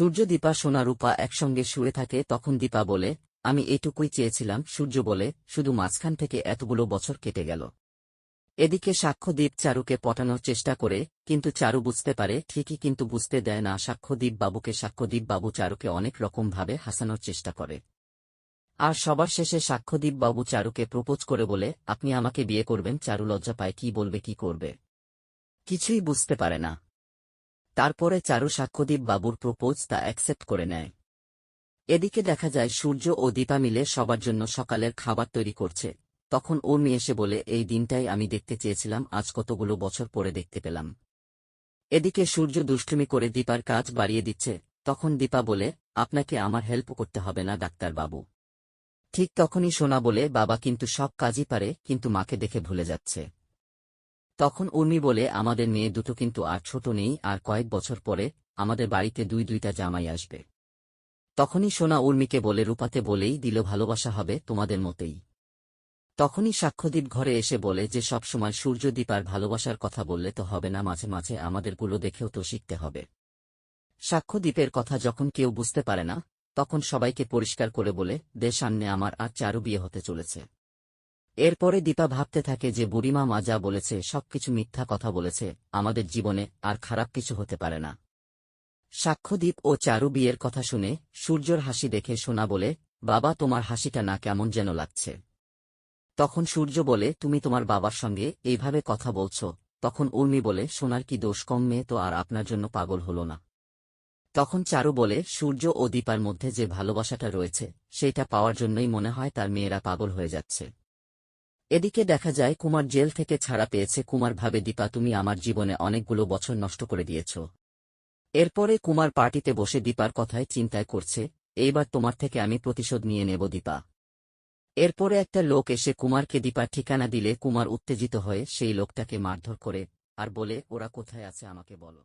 সূর্য দীপা সোনা রূপা একসঙ্গে শুয়ে থাকে তখন দীপা বলে, আমি এটুকুই চেয়েছিলাম, সূর্য বলে, শুধু মাঝখান থেকে এতগুলো বছর কেটে গেল। এদিকে সাক্ষ্যদীপ চারুকে পটানোর চেষ্টা করে, কিন্তু চারু বুঝতে পারে, ঠিকই কিন্তু বুঝতে দেয় না সাক্ষ্যদীপ বাবুকে। সাক্ষ্যদীপ বাবু চারুকে অনেক রকমভাবে হাসানোর চেষ্টা করে। আর সবার শেষে সাক্ষ্যদীপ বাবু চারুকে প্রপোজ করে বলে, আপনি আমাকে বিয়ে করবেন, চারু লজ্জা পায়, কি বলবে, কি করবে? কিছুই বুঝতে পারে না। তারপরে চারু সাক্ষ্যদীপ বাবুর প্রপোজ তা অ্যাকসেপ্ট করে নেয়। এদিকে দেখা যায় সূর্য ও দীপা মিলে সবার জন্য সকালের খাবার তৈরি করছে। তখন উর্মি এসে বলে, এই দিনটাই আমি দেখতে চেয়েছিলাম, আজ কতগুলো বছর পরে দেখতে পেলাম। এদিকে সূর্য দুষ্টুমি করে দীপার কাজ বাড়িয়ে দিচ্ছে। তখন দীপা বলে, আপনাকে আমার হেল্প করতে হবে না, ডাক্তার বাবু। ঠিক তখনই সোনা বলে, বাবা কিন্তু সব কাজই পারে, কিন্তু মাকে দেখে ভুলে যাচ্ছে। তখন উর্মি বলে, আমাদের মেয়ে দুটো কিন্তু আর ছোট নেই, আর কয়েক বছর পরে আমাদের বাড়িতে দুই দুইটা জামাই আসবে। তখনই সোনা উর্মিকে বলে, রূপাতে বলেই দিল ভালোবাসা হবে তোমাদের মতেই। তখনই সাক্ষ্যদীপ ঘরে এসে বলে যে সবসময় সূর্যদীপার ভালোবাসার কথা বললে তো হবে না, মাঝে মাঝে আমাদেরগুলো দেখেও তো শিখতে হবে। সাক্ষ্যদীপের কথা যখন কেউ বুঝতে পারে না, তখন সবাইকে পরিষ্কার করে বলে দে সামনে আমার আর চারু বিয়ে হতে চলেছে। এরপরে দীপা ভাবতে থাকে যে বুড়িমা মা যা বলেছে, সবকিছু মিথ্যা কথা বলেছে, আমাদের জীবনে আর খারাপ কিছু হতে পারে না। সাক্ষ্যদীপ ও চারু বিয়ের কথা শুনে সূর্যর হাসি দেখে শোনা বলে, বাবা, তোমার হাসিটা না কেমন যেন লাগছে। তখন সূর্য বলে, তুমি তোমার বাবার সঙ্গে এইভাবে কথা বলছ? তখন উর্মি বলে, সোনার কি দোষ? কম মেয়ে তো আর আপনার জন্য পাগল হল না। তখন চারু বলে, সূর্য ও দীপার মধ্যে যে ভালোবাসাটা রয়েছে সেইটা পাওয়ার জন্যই মনে হয় তার মেয়েরা পাগল হয়ে যাচ্ছে। এদিকে দেখা যায়, কুমার জেল থেকে ছাড়া পেয়েছে। কুমার ভাবে, দীপা, তুমি আমার জীবনে অনেকগুলো বছর নষ্ট করে দিয়েছ। এরপরে কুমার পার্টিতে বসে দীপার কথায় চিন্তায় করছে, এইবার তোমার থেকে আমি প্রতিশোধ নিয়ে নেব, দীপা। এরপরে একটা লোক এসে কুমারকে দীপার ঠিকানা দিলে কুমার উত্তেজিত হয়ে সেই লোকটাকে মারধর করে, আর বলে, ওরা কোথায় আছে আমাকে বলো।